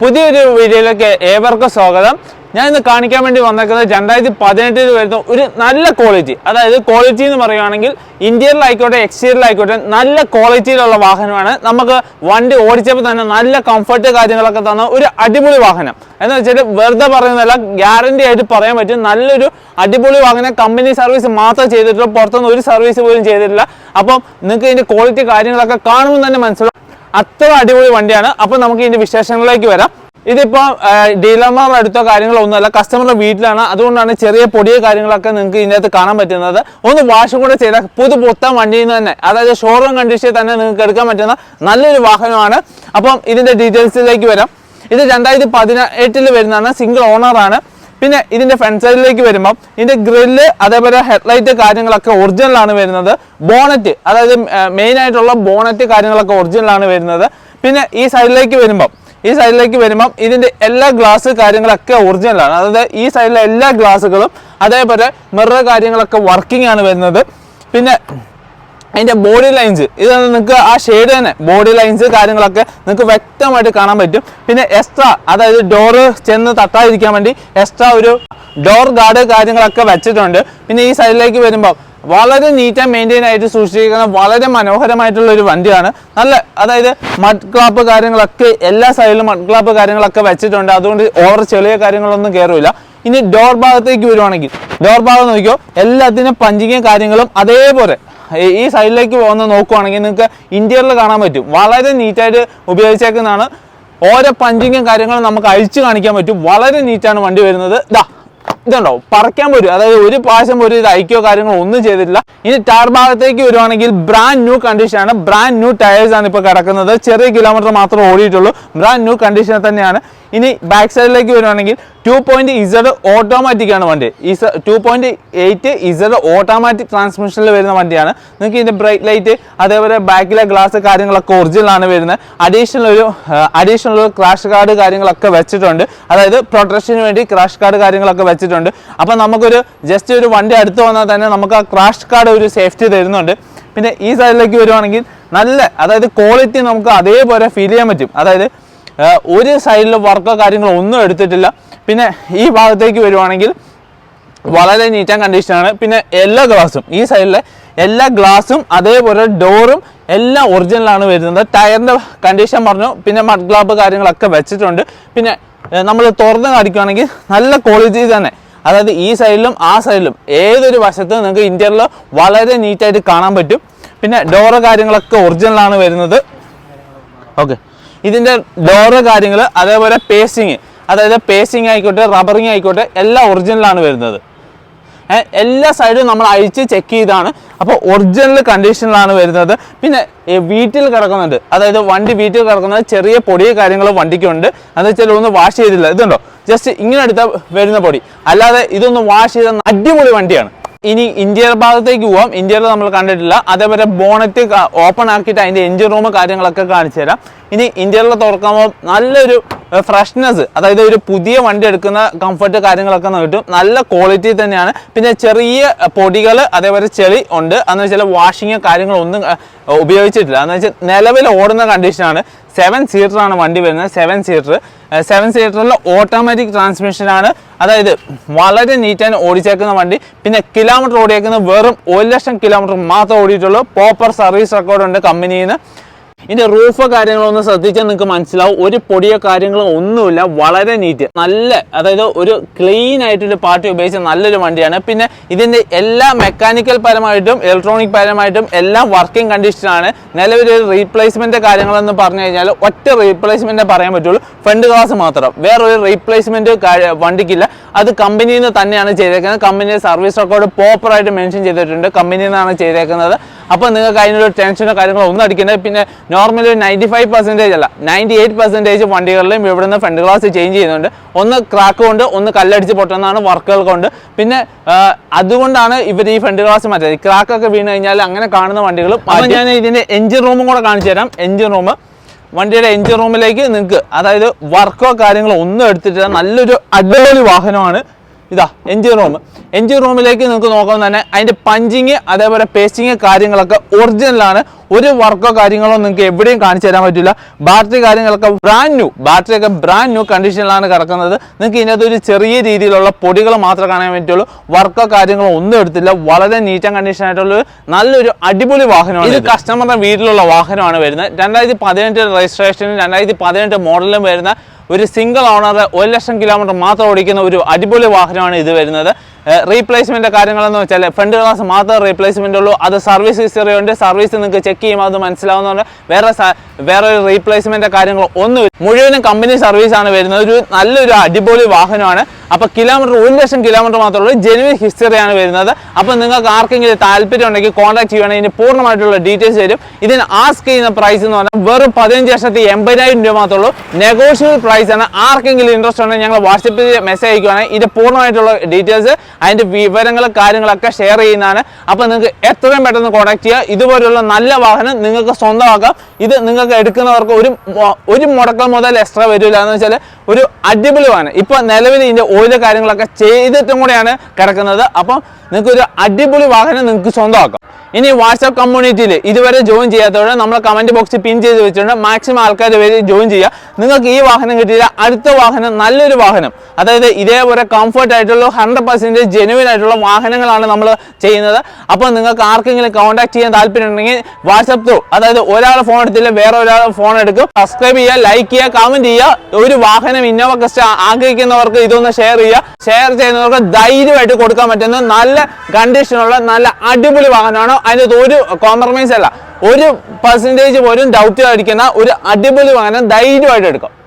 പുതിയൊരു വീഡിയോയിലേക്ക് ഏവർക്കും സ്വാഗതം. ഞാൻ ഇന്ന് കാണിക്കാൻ വേണ്ടി വന്നേക്കുന്നത് രണ്ടായിരത്തി പതിനെട്ടിൽ വരുന്ന ഒരു നല്ല ക്വാളിറ്റി അതായത് ക്വാളിറ്റി എന്ന് പറയുകയാണെങ്കിൽ ഇന്ത്യയിലായിക്കോട്ടെ എക്സ്റ്റീരിയറിലായിക്കോട്ടെ നല്ല ക്വാളിറ്റിയിലുള്ള വാഹനമാണ്. നമുക്ക് വണ്ടി ഓടിച്ചപ്പോൾ തന്നെ നല്ല കംഫർട്ട് കാര്യങ്ങളൊക്കെ തന്ന ഒരു അടിപൊളി വാഹനം. എന്ന് വെച്ചാൽ വെറുതെ പറയുന്നതല്ല ഗ്യാരണ്ടി ആയിട്ട് പറയാൻ പറ്റും. നല്ലൊരു അടിപൊളി വാഹനം കമ്പനി സർവീസ് മാത്രം ചെയ്തിട്ടുള്ളൂ പുറത്തുനിന്ന് ഒരു സർവീസ് പോലും ചെയ്തിട്ടില്ല. അപ്പം നിങ്ങൾക്ക് ഇതിന്റെ ക്വാളിറ്റി കാര്യങ്ങളൊക്കെ കാണുമ്പോൾ തന്നെ മനസ്സിലാവും. അത്ര അടിപൊളി വണ്ടിയാണ്. അപ്പോൾ നമുക്ക് ഇതിന്റെ വിശേഷങ്ങളിലേക്ക് വരാം. ഇതിപ്പോ ഡീലർമാരുടെ അടുത്തോ കാര്യങ്ങളോ കസ്റ്റമറുടെ വീട്ടിലാണ്. അതുകൊണ്ടാണ് ചെറിയ പൊടിയ കാര്യങ്ങളൊക്കെ നിങ്ങൾക്ക് ഇതിനകത്ത് കാണാൻ പറ്റുന്നത്. ഒന്ന് വാഷും കൂടെ ചെയ്താൽ പുതു പുത്തൻ വണ്ടിയിൽ നിന്ന് തന്നെ അതായത് ഷോറൂം കണ്ടീഷനിൽ തന്നെ നിങ്ങൾക്ക് എടുക്കാൻ പറ്റുന്ന നല്ലൊരു വാഹനമാണ്. അപ്പം ഇതിന്റെ ഡീറ്റെയിൽസിലേക്ക് വരാം. ഇത് രണ്ടായിരത്തി പതിനെട്ടിൽ വരുന്നതാണ് സിംഗിൾ ഓണറാണ് പിന്നെ ഇതിന്റെ ഫ്രണ്ട് സൈഡിലേക്ക് വരുമ്പോൾ ഇതിന്റെ ഗ്രില്ല് അതേപോലെ ഹെഡ്ലൈറ്റ് കാര്യങ്ങളൊക്കെ ഒറിജിനൽ ആണ് വരുന്നത്. ബോണറ്റ് അതായത് മെയിൻ ആയിട്ടുള്ള ബോണറ്റ് കാര്യങ്ങളൊക്കെ ഒറിജിനൽ ആണ് വരുന്നത്. പിന്നെ ഈ സൈഡിലേക്ക് വരുമ്പോൾ ഈ സൈഡിലേക്ക് വരുമ്പം ഇതിന്റെ എല്ലാ ഗ്ലാസ് കാര്യങ്ങളൊക്കെ ഒറിജിനൽ ആണ്. അതായത് ഈ സൈഡിലെ എല്ലാ ഗ്ലാസ്സുകളും അതേപോലെ മിറർ കാര്യങ്ങളൊക്കെ വർക്കിംഗ് ആണ് വരുന്നത്. പിന്നെ അതിന്റെ ബോഡി ലൈൻസ് ഇത് നിങ്ങൾക്ക് ആ ഷെയ്ഡ് തന്നെ ബോഡി ലൈൻസ് കാര്യങ്ങളൊക്കെ നിങ്ങൾക്ക് വ്യക്തമായിട്ട് കാണാൻ പറ്റും. പിന്നെ എക്സ്ട്രാ അതായത് ഡോറ് ചെന്ന് തട്ടാതിരിക്കാൻ വേണ്ടി എക്സ്ട്രാ ഒരു ഡോർ ഗാർഡ് കാര്യങ്ങളൊക്കെ വെച്ചിട്ടുണ്ട്. പിന്നെ ഈ സൈഡിലേക്ക് വരുമ്പോൾ വളരെ നീറ്റ് ആൻഡ് മെയിന്റെയിൻ ആയിട്ട് സൂക്ഷിക്കുന്ന വളരെ മനോഹരമായിട്ടുള്ള ഒരു വണ്ടിയാണ്. നല്ല അതായത് മഡ് ക്ലാപ്പ് കാര്യങ്ങളൊക്കെ എല്ലാ സൈഡിലും മഡ് ക്ലാപ്പ് കാര്യങ്ങളൊക്കെ വെച്ചിട്ടുണ്ട്. അതുകൊണ്ട് ഓവർ ചെളിയ കാര്യങ്ങളൊന്നും കയറില്ല ഇനി ഡോർ ഭാഗത്തേക്ക് വരുവാണെങ്കിൽ ഡോർ ഭാഗം നോക്കിയോ എല്ലാത്തിനും പഞ്ചിങ്ങും കാര്യങ്ങളും അതേപോലെ. ഈ- സൈഡിലേക്ക് പോകുന്ന നോക്കുവാണെങ്കിൽ നിങ്ങൾക്ക് ഇന്ത്യയിൽ കാണാൻ പറ്റും. വളരെ നീറ്റായിട്ട് ഉപയോഗിച്ചേക്കുന്നതാണ്. ഓരോ പഞ്ചിങ്ങും കാര്യങ്ങളും നമുക്ക് അഴിച്ചു കാണിക്കാൻ പറ്റും. വളരെ നീറ്റാണ് വണ്ടി വരുന്നത്. ഇതാ ഇതുണ്ടോ? പറക്കാൻ പറ്റും. അതായത് ഒരു പ്രാവശ്യം ഒരു ഇത് അയക്കോ കാര്യങ്ങളോ ഒന്നും ചെയ്തിട്ടില്ല. ഇനി ടാർ ഭാഗത്തേക്ക് വരുവാണെങ്കിൽ ബ്രാൻഡ് ന്യൂ കണ്ടീഷനാണ് ബ്രാൻഡ് ന്യൂ ടയേഴ്സ് ആണ് ഇപ്പോൾ കിടക്കുന്നത്. ചെറിയ കിലോമീറ്റർ മാത്രമേ ഓടിയിട്ടുള്ളൂ. ബ്രാൻഡ് ന്യൂ കണ്ടീഷൻ തന്നെയാണ്. ഇനി ബാക്ക് സൈഡിലേക്ക് വരുവാണെങ്കിൽ ടു പോയിന്റ് ഇസഡ് ഓട്ടോമാറ്റിക് ആണ് വണ്ടി. Isa two point eight Z automatic ട്രാൻസ്മിഷനിൽ വരുന്ന വണ്ടിയാണ്. നിങ്ങൾക്ക് ഇതിന്റെ ബ്രൈറ്റ് ലൈറ്റ് അതേപോലെ ബാക്കിലെ ഗ്ലാസ് കാര്യങ്ങളൊക്കെ ഒറിജിനലാണ് വരുന്നത്. അഡീഷണൽ ഒരു അഡീഷണൽ ഒരു ക്രാഷ് കാർഡ് കാര്യങ്ങളൊക്കെ വെച്ചിട്ടുണ്ട്. അതായത് പ്രൊട്ടക്ഷന് വേണ്ടി ക്രാഷ് കാർഡ് കാര്യങ്ങളൊക്കെ വെച്ചിട്ടുണ്ട്. അപ്പം നമുക്കൊരു ജസ്റ്റ് ഒരു വണ്ടി അടുത്ത് വന്നാൽ തന്നെ നമുക്ക് ആ ക്രാഷ് കാർഡ് ഒരു സേഫ്റ്റി തരുന്നുണ്ട്. പിന്നെ ഈ സൈഡിലേക്ക് വരുവാണെങ്കിൽ നല്ല അതായത് ക്വാളിറ്റി നമുക്ക് അതേപോലെ ഫീൽ ചെയ്യാൻ പറ്റും. അതായത് ഒരു സൈഡിൽ വർക്കോ കാര്യങ്ങളോ ഒന്നും എടുത്തിട്ടില്ല. പിന്നെ ഈ ഭാഗത്തേക്ക് വരുവാണെങ്കിൽ വളരെ നീറ്റ് ആൻഡ് കണ്ടീഷനാണ് പിന്നെ എല്ലാ ഗ്ലാസും ഈ സൈഡിലെ എല്ലാ ഗ്ലാസും അതേപോലെ ഡോറും എല്ലാം ഒറിജിനലാണ് വരുന്നത്. ടയറിന്റെ കണ്ടീഷൻ പറഞ്ഞു പിന്നെ മഡ് ഗ്ലാബ് കാര്യങ്ങളൊക്കെ വെച്ചിട്ടുണ്ട്. പിന്നെ നമ്മൾ തുറന്ന് കാണിക്കുകയാണെങ്കിൽ നല്ല ക്വാളിറ്റി തന്നെ. അതായത് ഈ സൈഡിലും ആ സൈഡിലും ഏതൊരു വശത്ത് നിങ്ങൾക്ക് ഇന്ത്യയിൽ വളരെ നീറ്റായിട്ട് കാണാൻ പറ്റും. പിന്നെ ഡോറ് കാര്യങ്ങളൊക്കെ ഒറിജിനലാണ് വരുന്നത്. ഓക്കെ ഇതിന്റെ ഡോറ് കാര്യങ്ങൾ അതേപോലെ പേസിങ് അതായത് പേസിങ് ആയിക്കോട്ടെ റബ്ബറിങ് ആയിക്കോട്ടെ എല്ലാം ഒറിജിനലാണ് വരുന്നത്. എല്ലാ സൈഡും നമ്മൾ അഴിച്ച് ചെക്ക് ചെയ്താണ്. അപ്പോൾ ഒറിജിനൽ കണ്ടീഷനിലാണ് വരുന്നത്. പിന്നെ വീട്ടിൽ കിടക്കുന്നുണ്ട്. അതായത് വണ്ടി വീട്ടിൽ കിടക്കുന്നത് ചെറിയ പൊടിയ കാര്യങ്ങൾ വണ്ടിക്കുണ്ട്. എന്ന് വെച്ചാൽ ഒന്ന് വാഷ് ചെയ്തില്ല. ഇതുണ്ടോ? ജസ്റ്റ് ഇങ്ങനെ എടുത്താൽ വരുന്ന പൊടി. അല്ലാതെ ഇതൊന്ന് വാഷ് ചെയ്ത അടിപൊളി വണ്ടിയാണ്. ഇനി ഇന്ത്യയുടെ ഭാഗത്തേക്ക് പോവാം. ഇന്ത്യയിൽ നമ്മൾ കണ്ടിട്ടില്ല. അതേപോലെ ബോണറ്റ് ഓപ്പൺ ആക്കിയിട്ട് അതിന്റെ എഞ്ചിൻ റൂം കാര്യങ്ങളൊക്കെ കാണിച്ചു തരാം. ഇനി ഇന്ത്യയിൽ തുറക്കുമ്പോൾ നല്ലൊരു ഫ്രഷ്നെസ് അതായത് ഒരു പുതിയ വണ്ടി എടുക്കുന്ന കംഫർട്ട് കാര്യങ്ങളൊക്കെ കിട്ടും. നല്ല ക്വാളിറ്റി തന്നെയാണ്. പിന്നെ ചെറിയ പൊടികൾ അതേപോലെ ചെളി ഉണ്ട്. എന്ന് വെച്ചാൽ വാഷിങ് കാര്യങ്ങളൊന്നും ഉപയോഗിച്ചിട്ടില്ല. എന്ന് വെച്ചാൽ നിലവിൽ ഓടുന്ന കണ്ടീഷനാണ് സെവൻ ആണ് വണ്ടി വരുന്നത്. സെവൻ സീറ്റർ സെവൻ സീറ്ററിൽ ഓട്ടോമാറ്റിക് ട്രാൻസ്മിഷനാണ് അതായത് വളരെ നീറ്റായി ഓടിച്ചേക്കുന്ന വണ്ടി. പിന്നെ കിലോമീറ്റർ ഓടിയേക്കുന്നത് വെറും ഒരു ലക്ഷം കിലോമീറ്റർ മാത്രം ഓടിയിട്ടുള്ളൂ. പ്രോപ്പർ സർവീസ് റെക്കോർഡ് ഉണ്ട് കമ്പനിയിൽ നിന്ന് ഇതിന്റെ റൂഫ് കാര്യങ്ങളൊന്നും ശ്രദ്ധിച്ചാൽ നിങ്ങൾക്ക് മനസ്സിലാവും. ഒരു പൊടിയോ കാര്യങ്ങളോ ഒന്നുമില്ല വളരെ നീറ്റ് നല്ല അതായത് ഒരു ക്ലീൻ ആയിട്ടൊരു പാർട്ടി ഉപയോഗിച്ച നല്ലൊരു വണ്ടിയാണ്. പിന്നെ ഇതിന്റെ എല്ലാ മെക്കാനിക്കൽ പരമായിട്ടും ഇലക്ട്രോണിക് പരമായിട്ടും എല്ലാം വർക്കിംഗ് കണ്ടീഷനാണ് നിലവിൽ ഒരു റീപ്ലേസ്മെന്റ് കാര്യങ്ങളെന്ന് പറഞ്ഞു കഴിഞ്ഞാൽ ഒറ്റ റീപ്ലേസ്മെന്റ് പറയാൻ പറ്റുള്ളൂ. ഫ്രണ്ട് ഗ്ലാസ് മാത്രം. വേറൊരു റീപ്ലേസ്മെന്റ് വണ്ടിക്കില്ല. അത് കമ്പനിയിൽ നിന്ന് തന്നെയാണ് ചെയ്തേക്കുന്നത്. കമ്പനിയുടെ സർവീസ് റെക്കോർഡ് പ്രോപ്പർ ആയിട്ട് മെൻഷൻ ചെയ്തിട്ടുണ്ട്. കമ്പനിയിൽ നിന്നാണ് ചെയ്തേക്കുന്നത്. അപ്പോൾ നിങ്ങൾക്ക് അതിനൊരു ടെൻഷനോ കാര്യങ്ങളോ ഒന്നും അടിക്കേണ്ടത് പിന്നെ നോർമലി ഒരു നയന്റി ഫൈവ് പെർസെന്റേജ് അല്ല നയന്റി എയ്റ്റ് പെർസെന്റേജ് വണ്ടികളിലും ഇവിടുന്ന് ഫ്രണ്ട് ഗ്ലാസ് ചേഞ്ച് ചെയ്യുന്നുണ്ട്. ഒന്ന് ക്രാക്ക് കൊണ്ട് ഒന്ന് കല്ലടിച്ച് പൊട്ടുന്നതാണ് വർക്കുകൾ കൊണ്ട്. പിന്നെ അതുകൊണ്ടാണ് ഇവർ ഈ ഫ്രണ്ട് ഗ്ലാസ് മാറ്റിയത്. ക്രാക്ക് ഒക്കെ വീണ് കഴിഞ്ഞാൽ അങ്ങനെ കാണുന്ന വണ്ടികളും അപ്പോൾ ഞാൻ ഇതിന്റെ എഞ്ചിൻ റൂമും കൂടെ കാണിച്ചു തരാം. എഞ്ചിൻ റൂം വണ്ടിയുടെ എഞ്ചിൻ റൂമിലേക്ക് നിങ്ങൾക്ക് അതായത് വർക്കോ കാര്യങ്ങളോ ഒന്നും എടുത്തിട്ടില്ല. നല്ലൊരു അടിപൊളി വാഹനമാണ്. ഇതാ എൻജിൻ റൂം എൻജിൻ റൂമിലേക്ക് നിങ്ങൾക്ക് നോക്കുമ്പോൾ തന്നെ അതിന്റെ പഞ്ചിങ് അതേപോലെ പേസ്റ്റിങ് കാര്യങ്ങളൊക്കെ ഒറിജിനലാണ് ഒരു വർക്കോ കാര്യങ്ങളോ നിങ്ങൾക്ക് എവിടെയും കാണിച്ചു തരാൻ പറ്റില്ല. ബാറ്ററി കാര്യങ്ങളൊക്കെ ബ്രാൻഡ് ന്യൂ ബാറ്ററി ഒക്കെ ബ്രാൻഡ് ന്യൂ കണ്ടീഷനിലാണ് കിടക്കുന്നത്. നിങ്ങൾക്ക് ഇതിനകത്ത് ഒരു ചെറിയ രീതിയിലുള്ള പൊടികൾ മാത്രമേ കാണാൻ പറ്റുള്ളൂ. വർക്കോ കാര്യങ്ങളോ ഒന്നും എടുത്തില്ല. വളരെ നീറ്റ് ആൻഡ് കണ്ടീഷൻ ആയിട്ടുള്ള നല്ലൊരു അടിപൊളി വാഹനമാണ് ഇത് കസ്റ്റമറുടെ വീട്ടിലുള്ള വാഹനമാണ് വരുന്നത്. രണ്ടായിരത്തി പതിനെട്ട് രജിസ്ട്രേഷനും രണ്ടായിരത്തി പതിനെട്ട് മോഡലും വരുന്ന ഒരു സിംഗിൾ ഓണർ ഒരു ലക്ഷം കിലോമീറ്റർ മാത്രം ഓടിക്കുന്ന ഒരു അടിപൊളി വാഹനമാണ് ഇത് വരുന്നത്. റീപ്ലേസ്മെന്റ് കാര്യങ്ങളെന്ന് വെച്ചാൽ ഫ്രണ്ട് ഗ്ലാസ് മാത്രം റീപ്ലേസ്മെന്റ് ഉള്ളൂ. അത് സർവീസ് ഹിസ്റ്ററി ഉണ്ട്. സർവീസ് നിങ്ങൾക്ക് ചെക്ക് ചെയ്യുമ്പോൾ അത് മനസ്സിലാവുന്നതുകൊണ്ട് വേറെ വേറെ ഒരു റീപ്ലേസ്മെന്റ് കാര്യങ്ങൾ ഒന്നും മുഴുവനും കമ്പനി സർവീസ് ആണ് വരുന്നത്. ഒരു നല്ലൊരു അടിപൊളി വാഹനമാണ്. അപ്പോൾ കിലോമീറ്റർ ഒരു ലക്ഷം കിലോമീറ്റർ മാത്രമേ ഉള്ളൂ. ജെനുവിൻ ഹിസ്റ്ററിയാണ് വരുന്നത്. അപ്പോൾ നിങ്ങൾക്ക് ആർക്കെങ്കിലും താല്പര്യം ഉണ്ടെങ്കിൽ കോൺടാക്ട് ചെയ്യുകയാണെങ്കിൽ ഇതിന് പൂർണമായിട്ടുള്ള ഡീറ്റെയിൽസ് തരും. ഇതിന് ആസ്ക് ചെയ്യുന്ന പ്രൈസ് എന്ന് പറഞ്ഞാൽ വെറും പതിനഞ്ച് ലക്ഷത്തി എൺപതിനായിരം രൂപ മാത്രമേ ഉള്ളൂ. നെഗോഷ്യബിൾ പ്രൈസ് ആണ്. ആർക്കെങ്കിലും ഇൻട്രസ്റ്റ് ഉണ്ടെങ്കിൽ ഞങ്ങൾ വാട്സപ്പിൽ മെസ്സേജ് അയക്കുകയാണെങ്കിൽ ഇത് പൂർണമായിട്ടുള്ള ഡീറ്റെയിൽസ് അതിന്റെ വിവരങ്ങൾ കാര്യങ്ങളൊക്കെ ഷെയർ ചെയ്യുന്നതാണ്. അപ്പോൾ നിങ്ങൾക്ക് എത്രയും പെട്ടെന്ന് കോൺടാക്ട് ചെയ്യുക ഇതുപോലുള്ള നല്ല വാഹനം നിങ്ങൾക്ക് സ്വന്തമാക്കാം. ഇത് നിങ്ങൾക്ക് എടുക്കുന്നവർക്ക് ഒരു ഒരു മുടക്കം മുതൽ എക്സ്ട്രാ വരില്ല എന്ന് വെച്ചാൽ ഒരു അടിപൊളി വാഹനം. ഇപ്പൊ നിലവിൽ ഇതിന്റെ ഓയിൽ കാര്യങ്ങളൊക്കെ ചെയ്തിട്ടും കൂടെയാണ് കിടക്കുന്നത്. അപ്പം നിങ്ങൾക്ക് ഒരു അടിപൊളി വാഹനം നിങ്ങൾക്ക് സ്വന്തമാക്കാം. ഇനി വാട്സാപ്പ് കമ്മ്യൂണിറ്റിയിൽ ഇതുവരെ ജോയിൻ ചെയ്യാത്തവരെ നമ്മൾ കമന്റ് ബോക്സിൽ പിൻ ചെയ്ത് വെച്ചിട്ടുണ്ട്. മാക്സിമം ആൾക്കാർ വരെ ജോയിൻ ചെയ്യുക. നിങ്ങൾക്ക് ഈ വാഹനം കിട്ടിയില്ല. അടുത്ത വാഹനം നല്ലൊരു വാഹനം. അതായത് ഇതേപോലെ കംഫർട്ട് ആയിട്ടുള്ള ഹൺഡ്രഡ് പെർസെന്റേജ് ജെനുവിൻ ആയിട്ടുള്ള വാഹനങ്ങളാണ് നമ്മൾ ചെയ്യുന്നത്. അപ്പോൾ നിങ്ങൾക്ക് ആർക്കെങ്കിലും കോൺടാക്ട് ചെയ്യാൻ താല്പര്യം ഉണ്ടെങ്കിൽ വാട്സപ്പ് ത്രൂ അതായത് ഒരാൾ ഫോൺ എടുത്തില്ല വേറെ ഒരാൾ ഫോൺ എടുക്കും. സബ്സ്ക്രൈബ് ചെയ്യുക ലൈക്ക് ചെയ്യുക കമന്റ് ചെയ്യുക. ഒരു വാഹനം ഇന്നോവ കസ്റ്റ് ആഗ്രഹിക്കുന്നവർക്ക് ഇതൊന്ന് ഷെയർ ചെയ്യുക. ഷെയർ ചെയ്യുന്നവർക്ക് ധൈര്യമായിട്ട് കൊടുക്കാൻ പറ്റുന്ന നല്ല കണ്ടീഷനുള്ള നല്ല അടിപൊളി വാഹനമാണ് അതിനകത്ത് ഒരു കോംപ്രമൈസ് അല്ല. ഒരു പെർസെന്റേജ് പോലും ഡൗട്ട് അടിക്കുന്ന ഒരു അടിപൊളി വാഹനം ധൈര്യമായിട്ട് എടുക്കാം.